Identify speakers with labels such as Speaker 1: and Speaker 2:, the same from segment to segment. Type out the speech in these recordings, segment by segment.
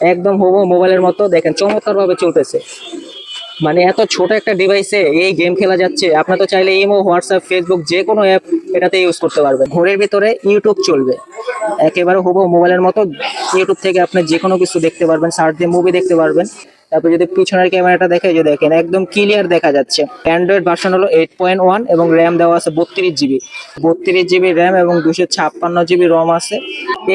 Speaker 1: একদম হব মোবাইলের মতো। দেখেন চমৎকার ভাবে চলতেছে। মানে এত ছোট একটা ডিভাইসে এই গেম খেলা যাচ্ছে। আপনার তো চাইলে ইমো হোয়াটসঅ্যাপ ফেসবুক যে কোনো অ্যাপ এটাতে ইউজ করতে পারবেন। ঘরের ভিতরে ইউটিউব চলবে। একেবারে হব মোবাইলের মতো ইউটিউব থেকে আপনি যে কোনো কিছু দেখতে পারবেন। সার্চ দিয়ে মুভি দেখতে পারবেন। তারপর যদি পিছনের ক্যামেরাটা দেখে, যদি দেখেন, একদম ক্লিয়ার দেখা যাচ্ছে। অ্যান্ড্রয়েড ভার্সন হলো এইট পয়েন্ট ওয়ান এবং র্যাম দেওয়া আছে বত্রিশ জিবি বত্রিশ জিবি র্যাম এবং দুশো ছাপ্পান্ন জিবি রম আছে।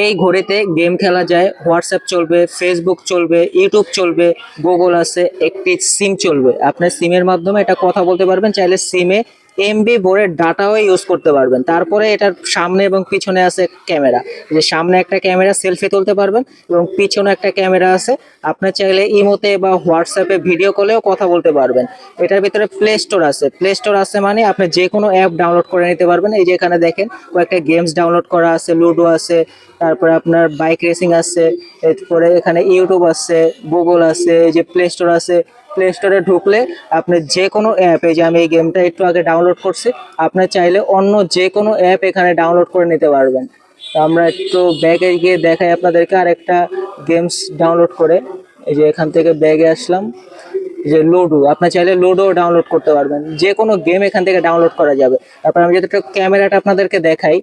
Speaker 1: এই ঘড়িতে গেম খেলা যায় হোয়াটসঅ্যাপ চলবে ফেসবুক চলবে ইউটিউব চলবে গুগল আছে, একটি সিম চলবে। আপনার সিমের মাধ্যমে এটা কথা বলতে পারবেন, চাইলে সিমে এমবি ভরে ডাটাও ইউজ করতে পারবেন। তারপরে এটার সামনে এবং পিছনে আছে ক্যামেরা যে সামনে একটা ক্যামেরা সেলফি তুলতে পারবেন এবং পিছনে একটা ক্যামেরা আছে। আপনি চাইলে ইমোতে বা হোয়াটসঅ্যাপে ভিডিও কলেও কথা বলতে পারবেন। এটার ভিতরে প্লে স্টোর আছে। প্লে স্টোর আছে মানে আপনি যে কোনো অ্যাপ ডাউনলোড করে নিতে পারবেন। এই যে এখানে দেখেন কয়েকটা গেমস ডাউনলোড করা আছে লুডো আছে, তারপরে আপনার বাইক রেসিং আছে, এরপরে এখানে ইউটিউব আছে গুগল আছে, এই যে প্লে স্টোর আছে। প্লে স্টোরে ঢুকলে আপনি যে কোনো অ্যাপ যে আমি এই গেমটা একটু আগে ডাউনলোড করছি, আপনি চাইলে অন্য যে কোনো অ্যাপ এখানে ডাউনলোড করে নিতে পারবেন। আমরা একটু ব্যাগে গিয়ে দেখাই আপনাদেরকে আর একটা গেমস ডাউনলোড করে। এই যে এখান থেকে ব্যাগে আসলাম। যে লুডো আপনি চাইলে লুডো ডাউনলোড করতে পারবেন। যে কোনো গেম এখান থেকে ডাউনলোড করা যাবে। তারপর আমি যদি একটু ক্যামেরাটা আপনাদেরকে দেখাই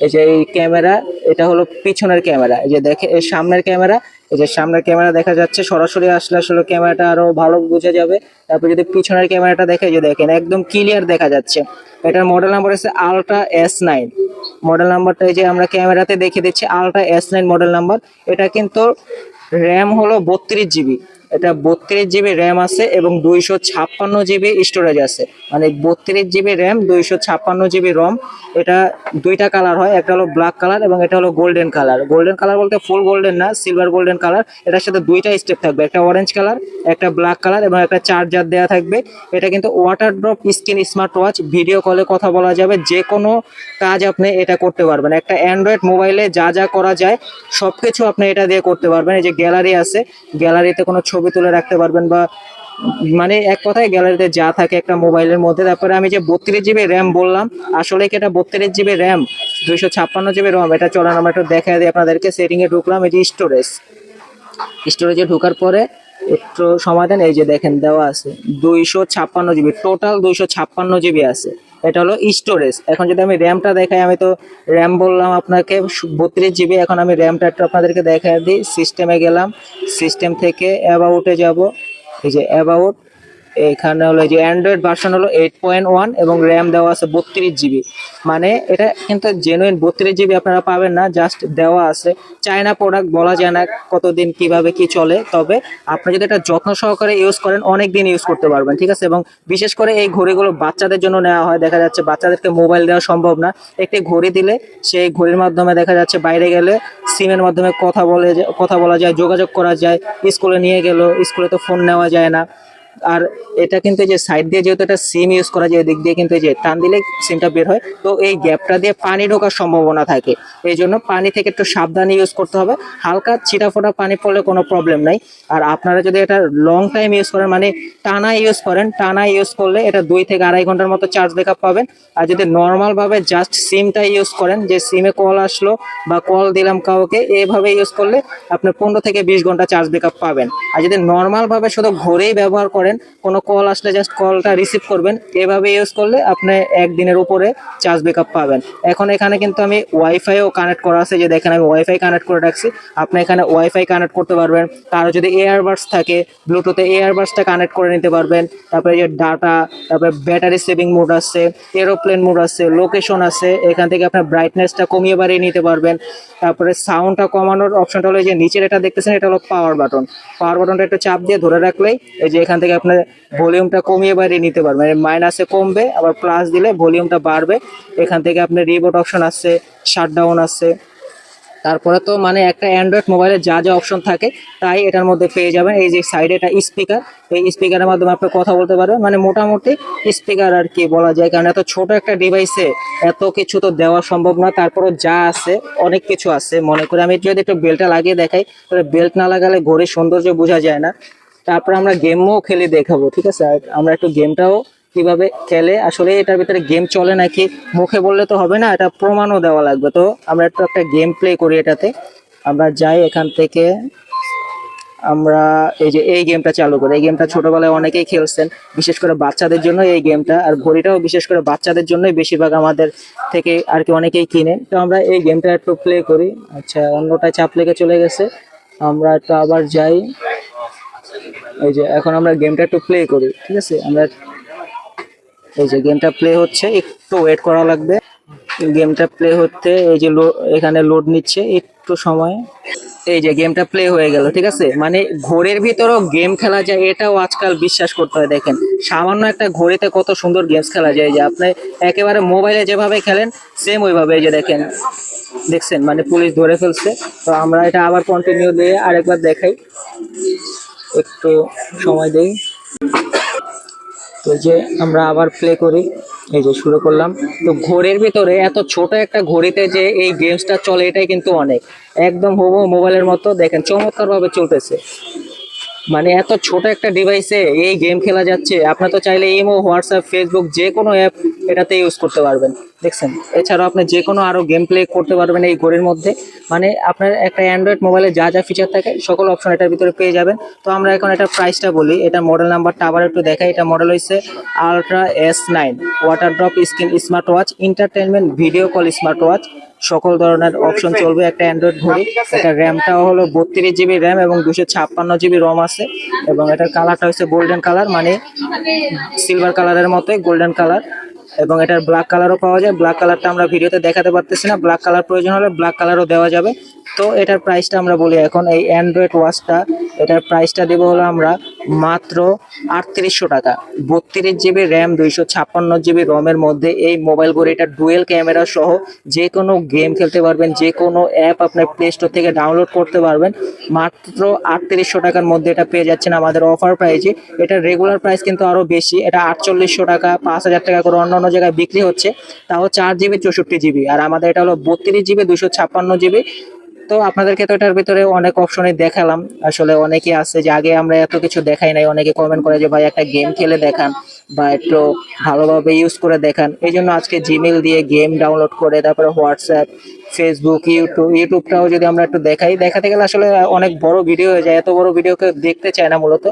Speaker 1: এই যে এই ক্যামেরা, এটা হলো পিছনের ক্যামেরা। এই যে দেখে, এই সামনের ক্যামেরা, এই যে সামনের ক্যামেরা দেখা যাচ্ছে, সরাসরি আসলে আসলে ক্যামেরাটা আরও ভালো বোঝা যাবে। তারপর যদি পিছনের ক্যামেরাটা দেখে যে দেখেন, একদম ক্লিয়ার দেখা যাচ্ছে। এটার মডেল নাম্বার হচ্ছে আলট্রা এস নাইন মডেল নাম্বারটা এই যে আমরা ক্যামেরাতে দেখে দিচ্ছি ultra S nine model number এটা কিন্তু র্যাম হলো বত্রিশ জিবি এটা বত্রিশ জিবি র্যাম আছে এবং দুইশো ছাপ্পান্ন জিবি স্টোরেজ আছে। মানে বত্রিশ জিবি র্যাম দুইশো ছাপ্পান্ন জিবি রম এটা দুইটা কালার হয়, একটা হলো ব্ল্যাক কালার এবং এটা হলো গোল্ডেন কালার গোল্ডেন কালার বলতে ফুল গোল্ডেন না সিলভার গোল্ডেন কালার এটার সাথে দুইটা স্টেপ থাকবে, একটা অরেঞ্জ কালার একটা ব্ল্যাক কালার এবং একটা চার্জার দেওয়া থাকবে। এটা কিন্তু water drop screen smart watch video কলে কথা বলা যাবে। যে কোনো কাজ আপনি এটা করতে পারবেন। একটা অ্যান্ড্রয়েড মোবাইলে যা যা করা যায় সব কিছু আপনি এটা দিয়ে করতে পারবেন। এই যে গ্যালারি আছে গ্যালারিতে কোনো ছবি তুলে রাখতে পারবেন বা মানে এক কথায় গ্যালারিতে যা থাকে একটা মোবাইলের মধ্যে। তারপরে আমি যে বত্রিশ জিবি র্যাম বললাম, আসলে কি এটা বত্রিশ জিবি র্যাম? দুইশো ছাপ্পান্ন জিবি রম, এটা চলান আমরা একটু দেখা দিই আপনাদেরকে। সেটিংয়ে ঢুকলাম, এই যে স্টোরেজ স্টোরেজে ঢোকার পরে একটু সমাধান এই যে দেখেন দেওয়া আছে। দুইশো ছাপ্পান্ন জিবি টোটাল দুইশো ছাপ্পান্ন জিবি আছে। এটা হলো স্টোরেজ এখন যদি আমি র্যামটা দেখাই, আমি তো র্যাম বললাম আপনাকে, বত্রিশ জিবি এখন আমি র্যামটা একটু আপনাদেরকে দেখা দিই। সিস্টেমে গেলাম। সিস্টেম থেকে অ্যাবাউটে যাব। এই যে অ্যাবাউট এখানে হলো যে অ্যান্ড্রয়েড ভার্সন হলো এইট পয়েন্ট ওয়ান এবং র্যাম দেওয়া আছে বত্রিশ জিবি মানে এটা কিন্তু জেনুইন বত্রিশ জিবি আপনারা পাবেন না জাস্ট দেওয়া আছে। চায়না প্রোডাক্ট বলা যায় না কতদিন, কীভাবে, কি চলে, তবে আপনি যদি এটা যত্ন সহকারে ইউজ করেন অনেক দিন ইউজ করতে পারবেন, ঠিক আছে? এবং বিশেষ করে এই ঘড়িগুলো বাচ্চাদের জন্য নেওয়া হয়, দেখা যাচ্ছে বাচ্চাদেরকে মোবাইল দেওয়া সম্ভব না। একটি ঘড়ি দিলে সেই ঘড়ির মাধ্যমে দেখা যাচ্ছে বাইরে গেলে সিমের মাধ্যমে কথা বলে, কথা বলা যায়, যোগাযোগ করা যায়, স্কুলে নিয়ে গেল স্কুলে তো ফোন নেওয়া যায় না। আর এটা কিন্তু যে সাইড দিয়ে যেহেতু এটা সিম ইউজ করা যায় দিক দিয়ে কিন্তু যে টান দিলে সিমটা বের হয়। তো এই গ্যাপটা দিয়ে পানি ঢোকার সম্ভাবনা থাকে। এই জন্য পানি থেকে একটু সাবধানে ইউজ করতে হবে। হালকা ছিটা ফোটা পানি পড়লে কোনো প্রবলেম নাই। আর আপনারা যদি এটা লং টাইম ইউজ করেন মানে টানা ইউজ করেন টানা ইউজ করলে এটা দুই থেকে আড়াই ঘণ্টার মতো চার্জ ব্যাকআপ পাবেন। আর যদি নর্মালভাবে জাস্ট সিমটা ইউজ করেন, যে সিমে কল আসলো বা কল দিলাম কাউকে, এভাবে ইউজ করলে আপনি পনেরো থেকে বিশ ঘণ্টা চার্জ ব্যাকআপ পাবেন। আর যদি নর্মালভাবে শুধু ঘরেই ব্যবহার করেন কোনো কল আসলে জাস্ট কলটা রিসিভ করবেন। এভাবে ইউজ করলে আপনি একদিনের উপরে চার্জ ব্যাকআপ পাবেন। এখন এখানে কিন্তু আমি ওয়াইফাইও কানেক্ট করা আছে। যে দেখেন, আমি ওয়াইফাই কানেক্ট করে রাখছি। আপনি এখানে ওয়াইফাই কানেক্ট করতে পারবেন। কারও যদি এয়ারবাডস থাকে ব্লুটুথে এয়ারবাডসটা কানেক্ট করে নিতে পারবেন। তারপরে যে ডাটা তারপরে ব্যাটারি সেভিং মোড আছে এরোপ্লেন মোড আছে লোকেশন আছে। এখান থেকে আপনার ব্রাইটনেসটা কমিয়ে বাড়িয়ে নিতে পারবেন। তারপরে সাউন্ডটা কমানোর অপশনটা হলো যে নিচের এটা দেখতেছেন, এটা হলো পাওয়ার বাটন পাওয়ার বাটনটা একটু চাপ দিয়ে ধরে রাখলেই এই যে এখান থেকে আপনার ভলিউমটা কমিয়ে বাড়িয়ে নিতে পারবেন। মাইনাসে কমবে, আবার প্লাস দিলে ভলিউমটা বাড়বে। এখান থেকে আপনার রিবোট অপশন আছে শাটডাউন আছে তারপরে তো মানে একটা অ্যান্ড্রয়েড মোবাইলে যা যা অপশন থাকে, তাই এটার মধ্যে পেয়ে যাবেন। এই যে সাইডে এটা স্পিকার এই স্পিকারের মাধ্যমে আপনি কথা বলতে পারবেন। মানে মোটামুটি স্পিকার আর কি বলা যায়। কারণ এত ছোট একটা ডিভাইসে এত কিছু তো দেওয়া সম্ভব না তারপরও যা আছে, অনেক কিছু আছে। মনে করি আমি যদি একটু বেল্টটা লাগিয়ে দেখাই, তাহলে বেল্ট না লাগালে ঘড়ির সৌন্দর্য বোঝা যায় না। তারপর আমরা গেমও খেলে দেখাবো, ঠিক আছে? আর আমরা একটু গেমটাও কীভাবে খেলে, আসলে এটার ভিতরে গেম চলে নাকি? মুখে বললে তো হবে না, এটা প্রমাণও দেওয়া লাগবে। তো আমরা একটু একটা গেম প্লে করি এটাতে। আমরা যাই এখান থেকে। আমরা এই যে এই গেমটা চালু করি। এই গেমটা ছোটবেলায় অনেকেই খেলছেন, বিশেষ করে বাচ্চাদের জন্য এই গেমটা আর ঘড়িটাও বিশেষ করে বাচ্চাদের জন্যই বেশিরভাগ আমাদের থেকে আর কি অনেকেই কিনে। তো আমরা এই গেমটা একটু প্লে করি। আচ্ছা অন্যটায় চাপ লেগে চলে গেছে। আমরা একটু আবার যাই। এই যে এখন আমরা গেমটা একটু প্লে করি, ঠিক আছে? আমরা এই যে গেমটা প্লে হচ্ছে, একটু ওয়েট করা লাগবে। গেমটা প্লে হতে এই যে এখানে লোড নিচ্ছে, একটু সময়। এই যে গেমটা প্লে হয়ে গেল, ঠিক আছে? মানে ঘোরের ভিতরেও গেম খেলা যায়, এটাও আজকাল বিশ্বাস করতে হয়, দেখেন। সামান্য একটা ঘোরেতে কত সুন্দর গেমস খেলা যায় যে আপনি একেবারে মোবাইলে যেভাবে খেলেন সেম ওইভাবে, এই যে দেখেন। দেখছেন? মানে পুলিশ ধরে ফেলছে। তো আমরা এটা আবার কন্টিনিউ দিয়ে আরেকবার দেখাই। একটু সময় দেই। তো যে আমরা আবার প্লে করি। এই যে শুরু করলাম। তো ঘোরের ভিতরে এত ছোট একটা ঘড়িতে যে এই গেমসটা চলে এটাই কিন্তু অনেক। একদম হব মোবাইলের মতো। দেখেন চমৎকার ভাবে চলতেছে। মানে এত ছোট একটা ডিভাইসে এই গেম খেলা যাচ্ছে, আপনার তো চাইলে ইমো হোয়াটসঅ্যাপ ফেসবুক যে কোনো অ্যাপ এটাতে ইউজ করতে পারবেন। দেখছেন? এছাড়াও আপনি যে কোনো আরও গেম প্লে করতে পারবেন এই ঘড়ির মধ্যে। মানে আপনার একটা অ্যান্ড্রয়েড মোবাইলে যা যা ফিচার থাকে, সকল অপশন এটার ভিতরে পেয়ে যাবেন। তো আমরা এখন এটা প্রাইসটা বলি, এটা মডেল নাম্বারটা আবার একটু দেখাই। এটা মডেল হয়েছে ultra S nine water drop screen smart watch entertainment video call smart watch সকল ধরনের অপশন চলবে, একটা অ্যান্ড্রয়েড ঘড়ি এটা র্যামটাও হলো বত্রিশ জিবি র্যাম এবং দুশো ছাপ্পান্ন জিবি রম আছে এবং এটার কালারটা হচ্ছে গোল্ডেন কালার মানে সিলভার কালারের মতোই গোল্ডেন কালার এবং এটার ব্ল্যাক কালারও পাওয়া যায়। ব্ল্যাক কালারটা আমরা ভিডিওতে দেখাতে পারতেছি না। ব্ল্যাক কালার প্রয়োজন হলে ব্ল্যাক কালারও দেওয়া যাবে। তো এটার প্রাইসটা আমরা বলি এখন এই অ্যান্ড্রয়েড ওয়াচটা এটার প্রাইসটা দেবো হলো আমরা মাত্র আটত্রিশশো টাকা। বত্রিশ জিবি র্যাম দুইশো ছাপ্পান্ন জিবি রমের মধ্যে এই মোবাইল এটা ডুয়েল ক্যামেরা সহ যে কোনো গেম খেলতে পারবেন, যে কোনো অ্যাপ আপনার প্লে স্টোর থেকে ডাউনলোড করতে পারবেন। মাত্র আটত্রিশশো টাকার মধ্যে এটা পেয়ে যাচ্ছেন আমাদের অফার প্রাইজে এটা রেগুলার প্রাইস কিন্তু আরও বেশি। এটা আটচল্লিশশো টাকা, পাঁচ হাজার টাকা করে অন্য অন্য জায়গায় বিক্রি হচ্ছে তা হচ্ছে চার জিবি চৌষট্টি জিবি আর আমাদের এটা হলো বত্রিশ জিবি দুশো ছাপ্পান্ন জিবি তো আপনাদেরকে তো এটার ভিতরে অনেক অপশনে দেখালাম। আসলে অনেকে আছে যে আগে আমরা এত কিছু দেখাই নাই। অনেকে কমেন্ট করে যে, ভাই, একটা গেম খেলে দেখান বা একটু ভালোভাবে ইউজ করে দেখান। এই জন্য আজকে জিমেল দিয়ে গেম ডাউনলোড করে, তারপরে হোয়াটসঅ্যাপ ফেসবুক ইউটিউব ইউটিউবটাও যদি আমরা একটু দেখাই, দেখাতে গেলে আসলে অনেক বড় ভিডিও হয়ে যায়। এত বড় ভিডিও কেউ দেখতে চায় না মূলত।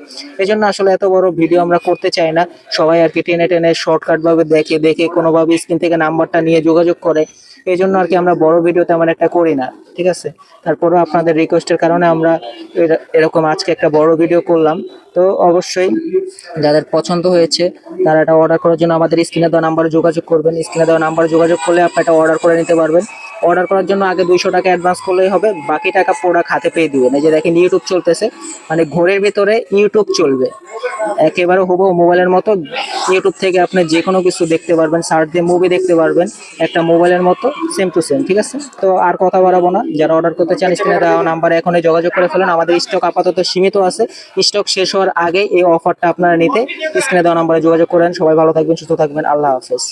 Speaker 1: এই জন্য আসলে এত বড় ভিডিও আমরা করতে চাই না। সবাই আর কি টেনে টেনে শর্টকাটভাবে দেখে দেখে কোনোভাবে স্ক্রিন থেকে নাম্বারটা নিয়ে যোগাযোগ করে। এই জন্য আর কি আমরা বড় ভিডিও তেমন একটা করি না। ঠিক আছে? তারপরও আপনাদের রিকোয়েস্টের কারণে আমরা এর- এরকম আজকে একটা বড় ভিডিও করলাম। তো অবশ্যই যাদের পছন্দ হয়েছে, তারা এটা অর্ডার করার জন্য আমাদের স্ক্রিনে দেওয়া নাম্বারে যোগাযোগ করবেন। স্ক্রিনে দেওয়া নাম্বারে যোগাযোগ করলে আপনি এটা অর্ডার করে নিতে পারবেন। অর্ডার করার জন্য আগে দুইশো টাকা অ্যাডভান্স করলেই হবে। বাকি টাকা প্রোডাক্ট হাতে পেয়ে দিবেন। এই যে দেখেন ইউটিউব চলতেছে। মানে ঘরের ভিতরে ইউটিউব চলবে। একেবারে হব মোবাইলের মতো। ইউটিউব থেকে আপনি যে কোনো কিছু দেখতে পারবেন। সার্চ দিয়ে মুভি দেখতে পারবেন। একটা মোবাইলের মতো সেম টু সেম ঠিক আছে? তো আর কথা বাড়াবো না। যারা অর্ডার করতে চান স্ক্রিনে দেওয়া নাম্বারে এখনই যোগাযোগ করে ফেলুন। আমাদের স্টক আপাতত সীমিত আছে। স্টক শেষ হওয়ার আগে এই অফারটা আপনারা নিতে স্ক্রিনে দেওয়া নাম্বারে যোগাযোগ করেন। সবাই ভালো থাকবেন, সুস্থ থাকবেন। আল্লাহ হাফেজ।